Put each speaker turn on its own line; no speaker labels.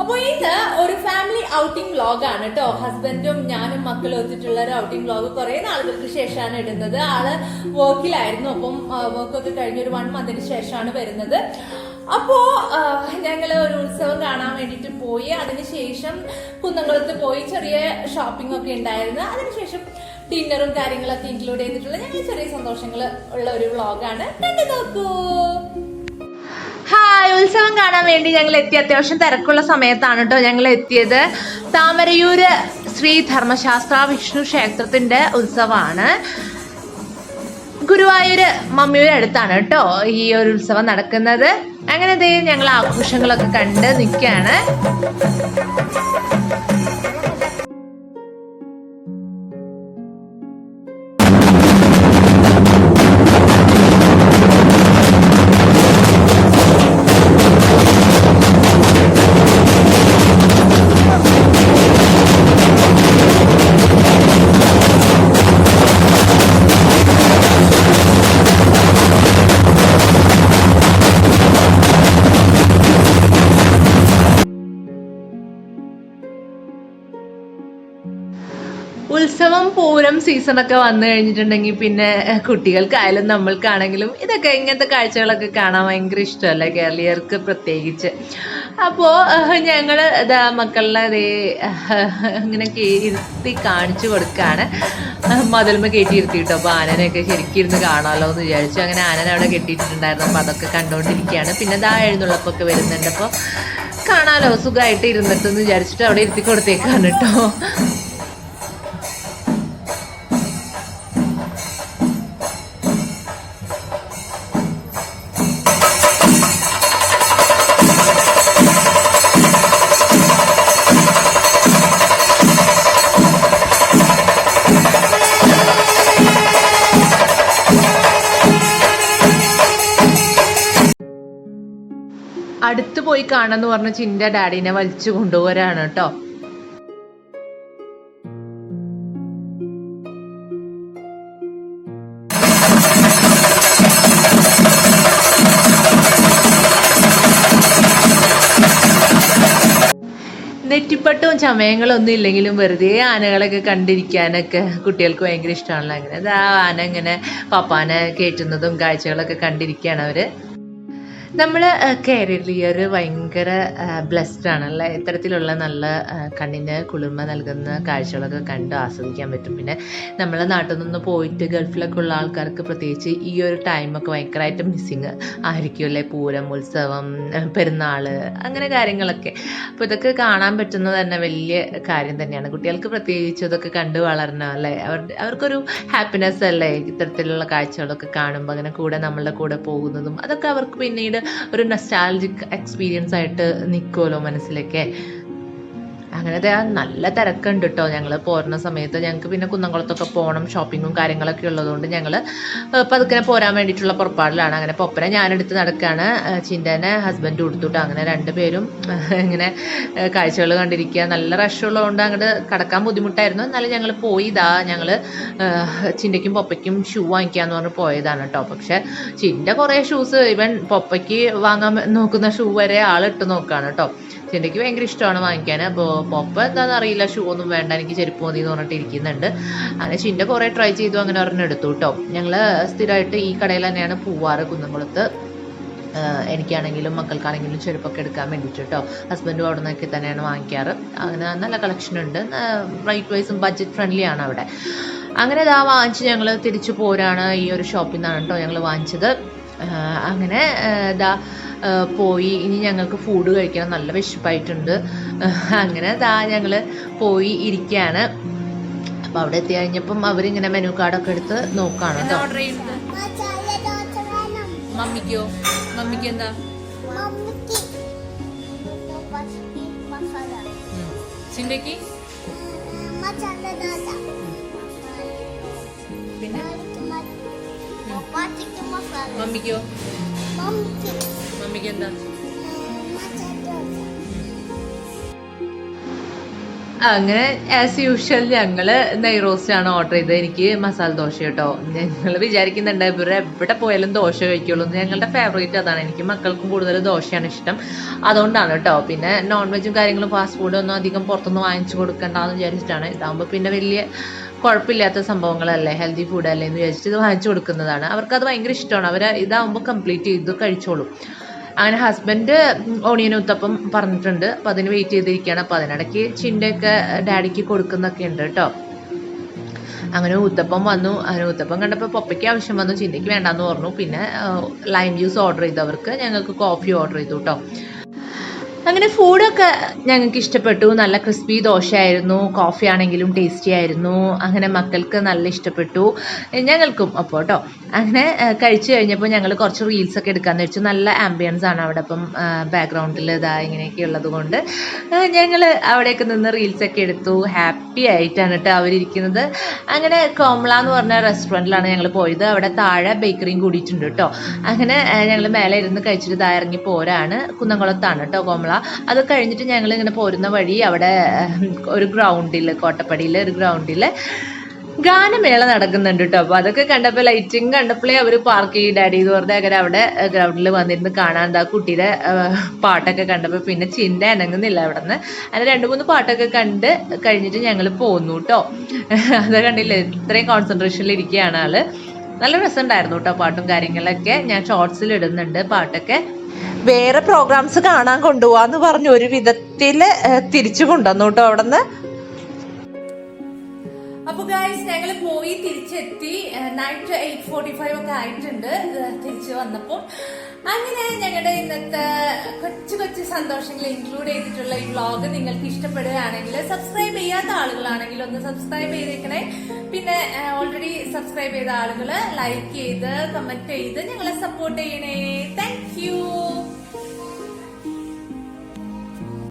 അപ്പൊ ഇത് ഒരു ഫാമിലി ഔട്ടിംഗ് വ്ലോഗ് ആണ് കേട്ടോ. ഹസ്ബൻഡും ഞാനും മക്കളും ഒത്തിട്ടുള്ള ഒരു ഔട്ടിംഗ് വ്ലോഗ് കുറെ നാളുകൾക്ക് ശേഷമാണ് ഇടുന്നത്. ആൾ വർക്കിലായിരുന്നു അപ്പം വർക്കൊക്കെ കഴിഞ്ഞ ഒരു വൺ മന്തിന് ശേഷമാണ് വരുന്നത്. അപ്പോ ഞങ്ങൾ ഒരു ഉത്സവം കാണാൻ വേണ്ടിട്ട് പോയി. അതിനുശേഷം കുന്നംകുളത്ത് പോയി ചെറിയ ഷോപ്പിംഗ് ഒക്കെ ഉണ്ടായിരുന്നു. അതിനുശേഷം ഡിന്നറും കാര്യങ്ങളൊക്കെ ഇൻക്ലൂഡ് ചെയ്തിട്ടുള്ള ഞങ്ങൾ ചെറിയ സന്തോഷങ്ങൾ ഉള്ള ഒരു വ്ളോഗാണ് കണ്ടു നോക്കൂ. ഹായ് ഉത്സവം കാണാൻ വേണ്ടി ഞങ്ങൾ എത്തി. അത്യാവശ്യം തിരക്കുള്ള സമയത്താണ് കേട്ടോ ഞങ്ങൾ എത്തിയത്. താമരയൂര് ശ്രീ ധർമ്മശാസ്ത്ര വിഷ്ണു ക്ഷേത്രത്തിന്റെ ഉത്സവമാണ്. ഗുരുവായൂര് മമ്മിയുടെ അടുത്താണ് കേട്ടോ ഈ ഒരു ഉത്സവം നടക്കുന്നത്. അങ്ങനെ ദേ ഞങ്ങൾ ആഘോഷങ്ങളൊക്കെ കണ്ട് നിൽക്കുകയാണ്. ഉത്സവം പൂരം ഒക്കെ വന്നു കഴിഞ്ഞിട്ടുണ്ടെങ്കിൽ പിന്നെ കുട്ടികൾക്കായാലും നമ്മൾക്കാണെങ്കിലും ഇതൊക്കെ ഇങ്ങനത്തെ കാഴ്ചകളൊക്കെ കാണാൻ ഭയങ്കര ഇഷ്ടമല്ലേ കേരളീയർക്ക് പ്രത്യേകിച്ച്? അപ്പോൾ ഞങ്ങൾ ഇതാ മക്കളുടെ അതേ ഇങ്ങനെ കയറ്റി കാണിച്ചു കൊടുക്കുകയാണ് മതിൽമ കയറ്റി ഇരുത്തിയിട്ടോ. അപ്പോൾ ആനനെയൊക്കെ ശരിക്കും ഇരുന്ന് കാണാമല്ലോ എന്ന് വിചാരിച്ചു. അങ്ങനെ ആനനെ അവിടെ കെട്ടിയിട്ടുണ്ടായിരുന്നു അപ്പോൾ അതൊക്കെ കണ്ടുകൊണ്ടിരിക്കുകയാണ് പിന്നെ ദാ എഴുന്നള്ളപ്പൊക്കെ വരുന്നുണ്ട്. അപ്പോൾ കാണാമല്ലോ സുഖമായിട്ട് ഇരുന്നിട്ടെന്ന് വിചാരിച്ചിട്ട് അവിടെ ഇരുത്തി കൊടുത്തേക്കാണ് കേട്ടോ അടുത്ത് പോയി കാണാന്ന് പറഞ്ഞ ചിന്റെ ഡാഡിനെ വലിച്ചു കൊണ്ടുപോരാണ് കേട്ടോ. നെറ്റിപ്പട്ടവും ചമയങ്ങളും ഒന്നും ഇല്ലെങ്കിലും വെറുതെ ആനകളൊക്കെ കണ്ടിരിക്കാനൊക്കെ കുട്ടികൾക്ക് ഭയങ്കര ഇഷ്ടമാണല്ലോ അങ്ങനെ അത് ആ ആന ഇങ്ങനെ പപ്പാനെ കയറ്റുന്നതും കാഴ്ചകളൊക്കെ കണ്ടിരിക്കുകയാണ് അവർ. നമ്മൾ കേരളീയർ ഭയങ്കര ബ്ലെസ്ഡ് ആണല്ലേ ഇത്തരത്തിലുള്ള നല്ല കണ്ണിന് കുളിർമ നൽകുന്ന കാഴ്ചകളൊക്കെ കണ്ട് ആസ്വദിക്കാൻ പറ്റും. പിന്നെ നമ്മളെ നാട്ടിൽ നിന്ന് പോയിട്ട് ഗൾഫിലൊക്കെ ഉള്ള ആൾക്കാർക്ക് പ്രത്യേകിച്ച് ഈ ഒരു ടൈമൊക്കെ ഭയങ്കരമായിട്ട് മിസ്സിങ് ആയിരിക്കും അല്ലേ? പൂരം ഉത്സവം പെരുന്നാൾ അങ്ങനെ കാര്യങ്ങളൊക്കെ. അപ്പോൾ ഇതൊക്കെ കാണാൻ പറ്റുന്നത് തന്നെ വലിയ കാര്യം തന്നെയാണ്. കുട്ടികൾക്ക് പ്രത്യേകിച്ച് ഇതൊക്കെ കണ്ട് വളരണം അല്ലേ? അവർ അവർക്കൊരു ഹാപ്പിനെസ് അല്ലേ? ഇത്തരത്തിലുള്ള കാഴ്ചകളൊക്കെ കാണുമ്പോൾ അങ്ങനെ കൂടെ നമ്മളുടെ കൂടെ പോകുന്നതും അതൊക്കെ അവർക്ക് പിന്നീട് ഒരു നസ്റ്റാലജിക് എക്സ്പീരിയൻസ് ആയിട്ട് നിൽക്കുമല്ലോ മനസ്സിലൊക്കെ. അങ്ങനത്തെ നല്ല തിരക്കുണ്ട് കേട്ടോ ഞങ്ങൾ പോരുന്ന സമയത്ത്. ഞങ്ങൾക്ക് പിന്നെ കുന്നംകുളത്തൊക്കെ പോകണം ഷോപ്പിങ്ങും കാര്യങ്ങളൊക്കെ ഉള്ളതുകൊണ്ട് ഞങ്ങൾ പതുക്കനെ പോരാൻ വേണ്ടിയിട്ടുള്ള പുറപ്പാടിലാണ്. അങ്ങനെ പൊപ്പനെ ഞാനെടുത്ത് നടക്കുകയാണ് ചിന്തനെ ഹസ്ബൻഡ് കൊടുത്തുട്ടോ അങ്ങനെ രണ്ടുപേരും ഇങ്ങനെ കാഴ്ചകൾ കണ്ടിരിക്കുക. നല്ല റഷുള്ളതുകൊണ്ട് അങ്ങോട്ട് കടക്കാൻ ബുദ്ധിമുട്ടായിരുന്നു. എന്നാലും ഞങ്ങൾ പോയി ഇതാ ഞങ്ങൾ ചിന്തയ്ക്കും പൊപ്പയ്ക്കും ഷൂ വാങ്ങിക്കാന്ന് പറഞ്ഞ് പോയതാണ് കേട്ടോ പക്ഷെ ചിന്ത കുറേ ഷൂസ് ഇവൻ പൊപ്പയ്ക്ക് വാങ്ങാൻ നോക്കുന്ന ഷൂ വരെ ആളിട്ട് നോക്കുകയാണ് കേട്ടോ ചിന്തയ്ക്ക് ഭയങ്കര ഇഷ്ടമാണ് വാങ്ങിക്കാൻ. അപ്പോൾ പൊപ്പ എന്താണെന്ന് അറിയില്ല. ഷൂ ഒന്നും വേണ്ട എനിക്ക് ചെരുപ്പ് മതി എന്ന് പറഞ്ഞിട്ട് ഇരിക്കുന്നുണ്ട്. അങ്ങനെ ചിന്ത കുറേ ട്രൈ ചെയ്തു അങ്ങനെ ഒരെണ്ണം എടുത്തു കേട്ടോ ഞങ്ങൾ സ്ഥിരമായിട്ട് ഈ കടയിൽ തന്നെയാണ് പൂവാറ് കുന്നംകുളത്ത്. എനിക്കാണെങ്കിലും മക്കൾക്കാണെങ്കിലും ചെരുപ്പൊക്കെ എടുക്കാൻ വേണ്ടിയിട്ട് കേട്ടോ ഹസ്ബൻഡും അവിടെ നിന്നൊക്കെ തന്നെയാണ് വാങ്ങിക്കാറ്. അങ്ങനെ നല്ല കളക്ഷൻ ഉണ്ട്. റൈറ്റ് വൈസും ബഡ്ജറ്റ് ഫ്രണ്ട്ലി ആണ് അവിടെ. അങ്ങനെ ഇതാ വാങ്ങിച്ച് ഞങ്ങൾ തിരിച്ചു പോരാണ് ഈ ഒരു ഷോപ്പിൽ നിന്നാണ് കേട്ടോ ഞങ്ങൾ വാങ്ങിച്ചത്. അങ്ങനെ ഇതാ പോയി. ഇനി ഞങ്ങൾക്ക് ഫുഡ് കഴിക്കണം. നല്ല വിശപ്പായിട്ടുണ്ട്. അങ്ങനെ ഇതാ ഞങ്ങൾ പോയി ഇരിക്കുകയാണ് അപ്പോൾ അവിടെ എത്തി കഴിഞ്ഞപ്പം അവരിങ്ങനെ മെനു കാർഡൊക്കെ എടുത്ത് നോക്കുകയാണ് കേട്ടോ
മമ്മിക്കോ? മമ്മിക്ക് എന്താ?
ദോശ
പിന്നെ? മമ്മിക്കോ?
മമ്മിക്ക്
എന്താ?
അങ്ങനെ ആസ് യൂഷ്വൽ ഞങ്ങൾ ആണ് ഓർഡർ ചെയ്തത്. എനിക്ക് മസാല ദോശ കേട്ടോ. ഞങ്ങൾ വിചാരിക്കുന്നുണ്ട് ഇവർ എവിടെ പോയാലും ദോശ കഴിക്കുള്ളൂ. ഞങ്ങളുടെ ഫേവറേറ്റ് അതാണ്. എനിക്ക് മക്കൾക്കും കൂടുതൽ ദോശയാണ് ഇഷ്ടം. അതുകൊണ്ടാണ് കേട്ടോ. പിന്നെ നോൺ വെജും കാര്യങ്ങളും ഫാസ്റ്റ് ഫുഡും ഒന്നും അധികം പുറത്തുനിന്ന് വാങ്ങിച്ചു കൊടുക്കണ്ടെന്ന് വിചാരിച്ചിട്ടാണ്. ഇതാകുമ്പോൾ പിന്നെ വലിയ കുഴപ്പമില്ലാത്ത സംഭവങ്ങളല്ലേ? ഹെൽത്തി ഫുഡ് അല്ലേ എന്ന് വിചാരിച്ചിട്ട് ഇത് വാങ്ങിച്ചു കൊടുക്കുന്നതാണ്. അവർക്കത് ഭയങ്കര ഇഷ്ടമാണ്. അവർ ഇതാകുമ്പോൾ കംപ്ലീറ്റ് ചെയ്ത് കഴിച്ചോളും. അങ്ങനെ ഹസ്ബൻഡ് ഓണിയൻ ഉത്തപ്പം പറഞ്ഞിട്ടുണ്ട്. അപ്പം അതിന് വെയിറ്റ് ചെയ്തിരിക്കുകയാണ്. അപ്പം അതിനിടയ്ക്ക് ചിന്റെയൊക്കെ ഡാഡിക്ക് കൊടുക്കുന്നൊക്കെ ഉണ്ട് കേട്ടോ. അങ്ങനെ ഉത്തപ്പം വന്നു. അങ്ങനെ ഉത്തപ്പം കണ്ടപ്പോൾ പപ്പയ്ക്ക് ആവശ്യം വന്നു. ചിന്തയ്ക്ക് വേണ്ടാന്ന് പറഞ്ഞു. പിന്നെ ലൈം ജ്യൂസ് ഓർഡർ ചെയ്തവർക്ക് ഞങ്ങൾക്ക് കോഫി ഓർഡർ ചെയ്തു കേട്ടോ. അങ്ങനെ ഫുഡൊക്കെ ഞങ്ങൾക്ക് ഇഷ്ടപ്പെട്ടു. നല്ല ക്രിസ്പി ദോശയായിരുന്നു കോഫി ആണെങ്കിലും ടേസ്റ്റി ആയിരുന്നു. അങ്ങനെ മക്കൾക്ക് നല്ല ഇഷ്ടപ്പെട്ടു. ഞങ്ങൾക്കും അപ്പോൾ കേട്ടോ അങ്ങനെ കഴിച്ചു കഴിഞ്ഞപ്പോൾ ഞങ്ങൾ കുറച്ച് റീൽസൊക്കെ എടുക്കാമെന്ന് വെച്ചു. നല്ല ആംബിയൻസ് ആണ് അവിടെ അപ്പം ബാക്ക്ഗ്രൗണ്ടിൽ ഇതാ ഇങ്ങനെയൊക്കെ ഉള്ളത് കൊണ്ട്. ഞങ്ങൾ അവിടെയൊക്കെ നിന്ന് റീൽസൊക്കെ എടുത്തു. ഹാപ്പി ആയിട്ടാണ് കേട്ടോ അവരിയ്ക്കുന്നത് അങ്ങനെ കോംള എന്ന് പറഞ്ഞ റെസ്റ്റോറന്റിലാണ് ഞങ്ങൾ പോയത്. അവിടെ താഴെ ബേക്കറിയും കൂടിയിട്ടുണ്ട് കേട്ടോ അങ്ങനെ ഞങ്ങൾ മേലെ ഇരുന്ന് കഴിച്ചിട്ട് ഇതാ ഇറങ്ങി പോരാണ്. കുന്നംകുളത്താണ് കേട്ടോ കോമള അത് കഴിഞ്ഞിട്ട് ഞങ്ങൾ ഇങ്ങനെ പോരുന്ന വഴി അവിടെ ഒരു ഗ്രൗണ്ടിൽ കോട്ടപ്പടിയിൽ ഒരു ഗ്രൗണ്ടിൽ ഗാനമേള നടക്കുന്നുണ്ട് കേട്ടോ അപ്പോൾ അതൊക്കെ കണ്ടപ്പോൾ ലൈറ്റിംഗ് കണ്ടപ്പോഴേ അവർ പാർക്ക് ചെയ്യും ഡാഡി എന്ന് പറഞ്ഞാൽ അങ്ങനെ അവിടെ ഗ്രൗണ്ടിൽ വന്നിരുന്ന് കാണാൻ എന്താ കുട്ടിയുടെ പാട്ടൊക്കെ കണ്ടപ്പോൾ പിന്നെ ചിന്ത അനങ്ങുന്നില്ല അവിടെ നിന്ന് അങ്ങനെ രണ്ട് മൂന്ന് പാട്ടൊക്കെ കണ്ട് കഴിഞ്ഞിട്ട് ഞങ്ങൾ പോന്നു കേട്ടോ അത് കണ്ടില്ലേ? ഇത്രയും കോൺസെൻട്രേഷനിൽ ഇരിക്കുകയാണ് ആൾ. നല്ല രസമുണ്ടായിരുന്നു കേട്ടോ പാട്ടും കാര്യങ്ങളൊക്കെ. ഞാൻ ഷോർട്സിൽ ഇടുന്നുണ്ട് പാട്ടൊക്കെ. വേറെ പ്രോഗ്രാംസ് കാണാൻ കൊണ്ടുപോവാന്ന് പറഞ്ഞു. ഒരു വിധത്തിൽ തിരിച്ചു കൊണ്ടുവന്നു കേട്ടോ അവിടെ നിന്ന്
അപ്പൊ ഗായ്സ് ഞങ്ങൾ പോയി തിരിച്ചെത്തി. നൈറ്റ് എയ്റ്റ് ഫോർട്ടി ഫൈവ് ഒക്കെ ആയിട്ടുണ്ട്. തിരിച്ചു വന്നപ്പോൾ അങ്ങനെ ഞങ്ങളുടെ ഇന്നത്തെ കൊച്ചു കൊച്ചു സന്തോഷങ്ങൾ ഇൻക്ലൂഡ് ചെയ്തിട്ടുള്ള ഈ വ്ളോഗ് നിങ്ങൾക്ക് ഇഷ്ടപ്പെടുകയാണെങ്കിൽ സബ്സ്ക്രൈബ് ചെയ്യാത്ത ആളുകളാണെങ്കിൽ ഒന്ന് സബ്സ്ക്രൈബ് ചെയ്തേക്കണേ. പിന്നെ ഓൾറെഡി സബ്സ്ക്രൈബ് ചെയ്ത ആളുകൾ ലൈക്ക് ചെയ്ത് കമന്റ് ചെയ്ത് ഞങ്ങളെ സപ്പോർട്ട് ചെയ്യണേ. താങ്ക്